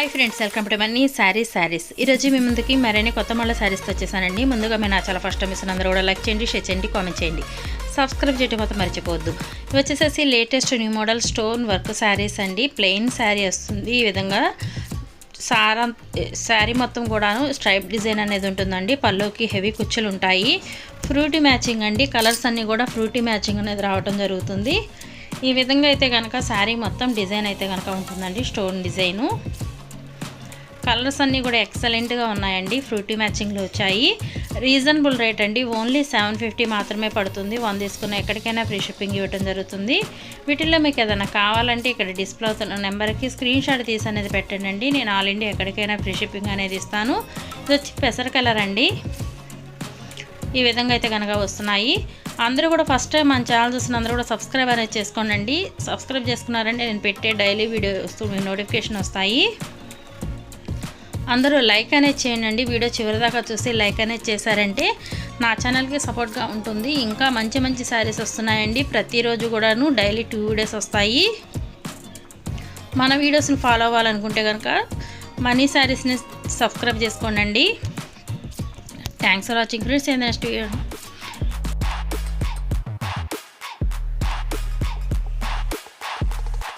Hi friends welcome to Mani saris saris ఈరోజు మీ ముందుకి మరిన్ని కొత్త మళ్ళీ శారీస్తో వచ్చేసానండి. ముందుగా మీ నా చాలా ఫస్ట్ మిషన్ అందరూ కూడా లైక్ చేయండి షేర్ చేయండి కామెంట్ చేయండి. సబ్స్క్రైబ్ చేయడం మాత్రం మర్చిపోవద్దు. ఇవి వచ్చేసేసి latest new model stone work saris అండి. ప్లెయిన్ శారీ వస్తుంది. ఈ విధంగా సారా శారీ మొత్తం కూడాను స్ట్రైప్ డిజైన్ అనేది ఉంటుందండి. పళ్ళుకి హెవీ కుచ్చులు ఉంటాయి. ఫ్రూటీ మ్యాచింగ్ అండి. కలర్స్ అన్నీ కూడా ఫ్రూటీ మ్యాచింగ్ అనేది రావడం జరుగుతుంది. ఈ విధంగా అయితే కనుక శారీ మొత్తం డిజైన్ అయితే కనుక ఉంటుందండి. స్టోన్ డిజైను కలర్స్ అన్నీ కూడా ఎక్సలెంట్గా ఉన్నాయండి. ఫ్రూటీ మ్యాచింగ్లో వచ్చాయి. రీజనబుల్ రేట్ అండి. ఓన్లీ సెవెన్ ఫిఫ్టీ మాత్రమే పడుతుంది. వన్ తీసుకున్న ఎక్కడికైనా ఫ్రీ షిప్పింగ్ ఇవ్వడం జరుగుతుంది. వీటిల్లో మీకు ఏదైనా కావాలంటే ఇక్కడ డిస్ప్లే అవుతున్న నెంబర్కి స్క్రీన్ షాట్ తీసి అనేది పెట్టండి నేను ఆల్ ఇండియా ఎక్కడికైనా ఫ్రీ షిప్పింగ్ అనేది ఇస్తాను. ఇది వచ్చి పెసర కలర్ అండి. ఈ విధంగా అయితే కనుక వస్తున్నాయి. అందరూ కూడా ఫస్ట్ టైం మన ఛానల్ చూసిన అందరూ కూడా సబ్స్క్రైబ్ అనేది చేసుకోండి సబ్స్క్రైబ్ చేసుకున్నారంటే నేను పెట్టే డైలీ వీడియో వస్తూ మీకు నోటిఫికేషన్ వస్తాయి. అందరూ లైక్ అనేది చేయండి. వీడియో చివరిదాకా చూసి లైక్ అనేది చేశారంటే నా ఛానల్కి సపోర్ట్గా ఉంటుంది. ఇంకా మంచి మంచి శారీస్ వస్తున్నాయండి. ప్రతిరోజు కూడాను డైలీ టూ వీడియోస్ వస్తాయి. మన వీడియోస్ని ఫాలో అవ్వాలనుకుంటే కనుక మనీ శారీస్ని సబ్స్క్రైబ్ చేసుకోండి thanks for watching friends next video